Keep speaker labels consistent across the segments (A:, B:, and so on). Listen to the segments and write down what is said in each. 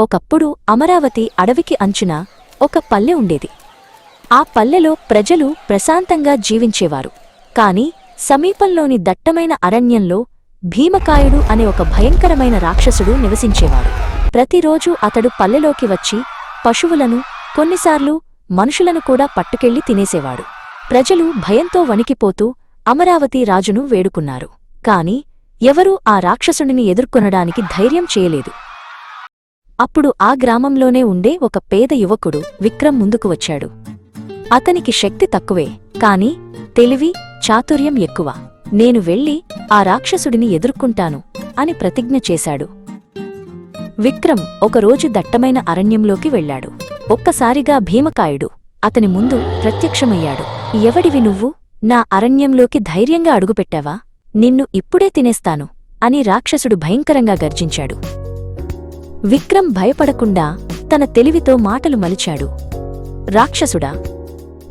A: ఒకప్పుడు అమరావతి అడవికి అంచున ఒక పల్లె ఉండేది. ఆ పల్లెలో ప్రజలు ప్రశాంతంగా జీవించేవారు. కాని సమీపంలోని దట్టమైన అరణ్యంలో భీమకాయుడు అనే ఒక భయంకరమైన రాక్షసుడు నివసించేవాడు. ప్రతిరోజూ అతడు పల్లెలోకి వచ్చి పశువులను కొన్నిసార్లు మనుషులను కూడా పట్టుకెళ్ళి తినేసేవాడు. ప్రజలు భయంతో వణికిపోతూ అమరావతి రాజును వేడుకున్నారు. కాని ఎవరూ ఆ రాక్షసుడిని ఎదుర్కొనడానికి ధైర్యం చేయలేదు. అప్పుడు ఆ గ్రామంలోనే ఉండే ఒక పేద యువకుడు విక్రమ్ ముందుకు వచ్చాడు. అతనికి శక్తి తక్కువే కాని తెలివి చాతుర్యం ఎక్కువ. నేను వెళ్ళి ఆ రాక్షసుడిని ఎదుర్కొంటాను అని ప్రతిజ్ఞ చేశాడు. విక్రమ్ ఒకరోజు దట్టమైన అరణ్యంలోకి వెళ్ళాడు. ఒక్కసారిగా భీమకాయుడు అతని ముందు ప్రత్యక్షమయ్యాడు. ఎవడివి నువ్వు? నా అరణ్యంలోకి ధైర్యంగా అడుగుపెట్టావా? నిన్ను ఇప్పుడే తినేస్తాను అని రాక్షసుడు భయంకరంగా గర్జించాడు. విక్రమ్ భయపడకుండా తన తెలివితో మాటలు మలిచాడు. రాక్షసుడా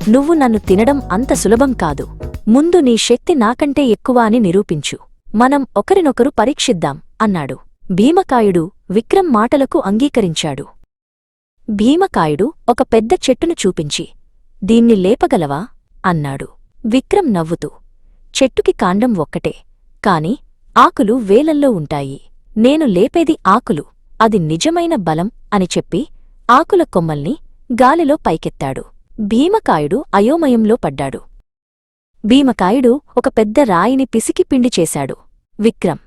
A: నువ్వు నన్ను తినడం అంత సులభం కాదు. ముందు నీ శక్తి నాకంటే ఎక్కువ అని నిరూపించు. మనం ఒకరినొకరు పరీక్షిద్దాం అన్నాడు. భీమకాయుడు విక్రమ్ మాటలకు అంగీకరించాడు. భీమకాయుడు ఒక పెద్ద చెట్టును చూపించి దీన్ని లేపగలవా? అన్నాడు. విక్రమ్ నవ్వుతూ చెట్టుకి కాండం ఒక్కటే కాని ఆకులు వేలల్లో ఉంటాయి. నేను లేపేది ఆకులు అది నిజమైన బలం అని చెప్పి ఆకుల కొమ్మల్ని గాలిలో పైకెత్తాడు. భీమకాయుడు అయోమయంలో పడ్డాడు. భీమకాయుడు ఒక పెద్ద రాయిని పిసికి పిండి చేశాడు. విక్రమ్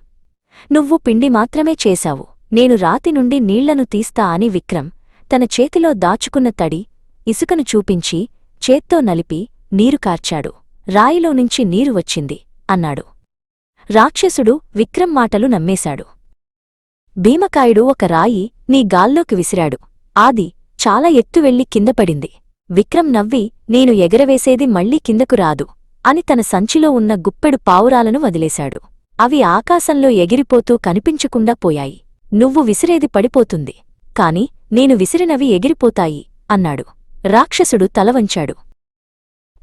A: నువ్వు పిండి మాత్రమే చేశావు. నేను రాతి నుండి నీళ్ళను తీస్తా అని విక్రమ్ తన చేతిలో దాచుకున్న తడి ఇసుకను చూపించి చేత్తో నలిపి నీరు కార్చాడు. రాయిలో నుంచి నీరు వచ్చింది అన్నాడు. రాక్షసుడు విక్రమ్ మాటలు నమ్మేశాడు. భీమకాయుడు ఒక రాయి నీ గాల్లోకి విసిరాడు. ఆది చాలా ఎత్తు వెళ్ళి కిందపడింది విక్రమ్ నవ్వి నేను ఎగరవేసేది మళ్ళీ కిందకు రాదు అని తన సంచిలో ఉన్న గుప్పెడు పావురాలను వదిలేశాడు. అవి ఆకాశంలో ఎగిరిపోతూ కనిపించకుండా పోయాయి. నువ్వు విసిరేది పడిపోతుంది. కాని నేను విసిరినవి ఎగిరిపోతాయి అన్నాడు. రాక్షసుడు తలవంచాడు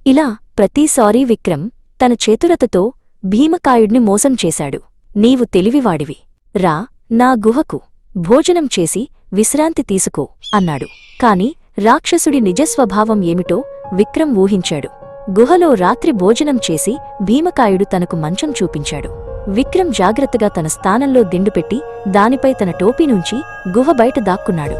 A: ఇలా ప్రతిసారీ విక్రమ్ తన చేతురతతో భీమకాయుడిని మోసం చేశాడు. నీవు తెలివివాడివి. రా నా గుహకు భోజనం చేసి విశ్రాంతి తీసుకో అన్నాడు. కాని రాక్షసుడి నిజస్వభావం ఏమిటో విక్రమ్ ఊహించాడు. గుహలో రాత్రి భోజనం చేసి భీమకాయుడు తనకు మంచం చూపించాడు. విక్రమ్ జాగ్రత్తగా తన స్థానంలో దిండుపెట్టి దానిపై తన టోపీ నుంచి గుహ బయట దాక్కున్నాడు.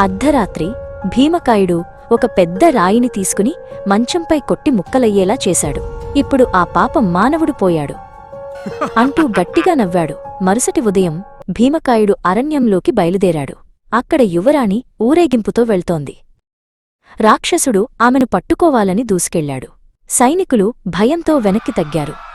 A: అర్ధరాత్రి భీమకాయుడు ఒక పెద్ద రాయిని తీసుకుని మంచంపై కొట్టి ముక్కలయ్యేలా చేశాడు. ఇప్పుడు ఆ పాపం మానవుడు పోయాడు. అంటూ గట్టిగా నవ్వాడు. మరుసటి ఉదయం భీమకాయుడు అరణ్యంలోకి బయలుదేరాడు. అక్కడ యువరాణి ఊరేగింపుతో వెళ్తోంది. రాక్షసుడు ఆమెను పట్టుకోవాలని దూసుకెళ్ళాడు సైనికులు భయంతో వెనక్కి తగ్గారు.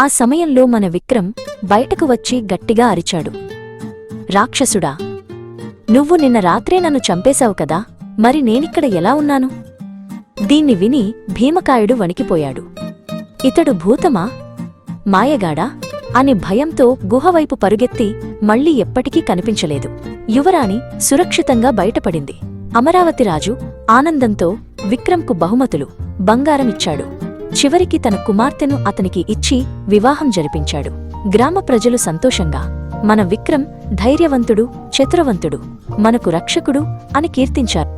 A: ఆ సమయంలో మన విక్రమ్ బయటకు వచ్చి గట్టిగా అరిచాడు. రాక్షసుడా! నువ్వు నిన్న రాత్రే నన్ను చంపేశావు కదా మరి నేనిక్కడ ఎలా ఉన్నాను? దీన్ని విని భీమకాయుడు వణికిపోయాడు. ఇతడు భూతమా? మాయగాడా? అని భయంతో గుహవైపు పరుగెత్తి మళ్ళీ ఎప్పటికీ కనిపించలేదు. యువరాణి సురక్షితంగా బయటపడింది. అమరావతి రాజు ఆనందంతో విక్రమ్కు బహుమతులు బంగారమిచ్చాడు. చివరికి తన కుమార్తెను అతనికి ఇచ్చి వివాహం జరిపించాడు. గ్రామ ప్రజలు సంతోషంగా మన విక్రమ్ ధైర్యవంతుడు చతురవంతుడు మనకు రక్షకుడు అని కీర్తించారు.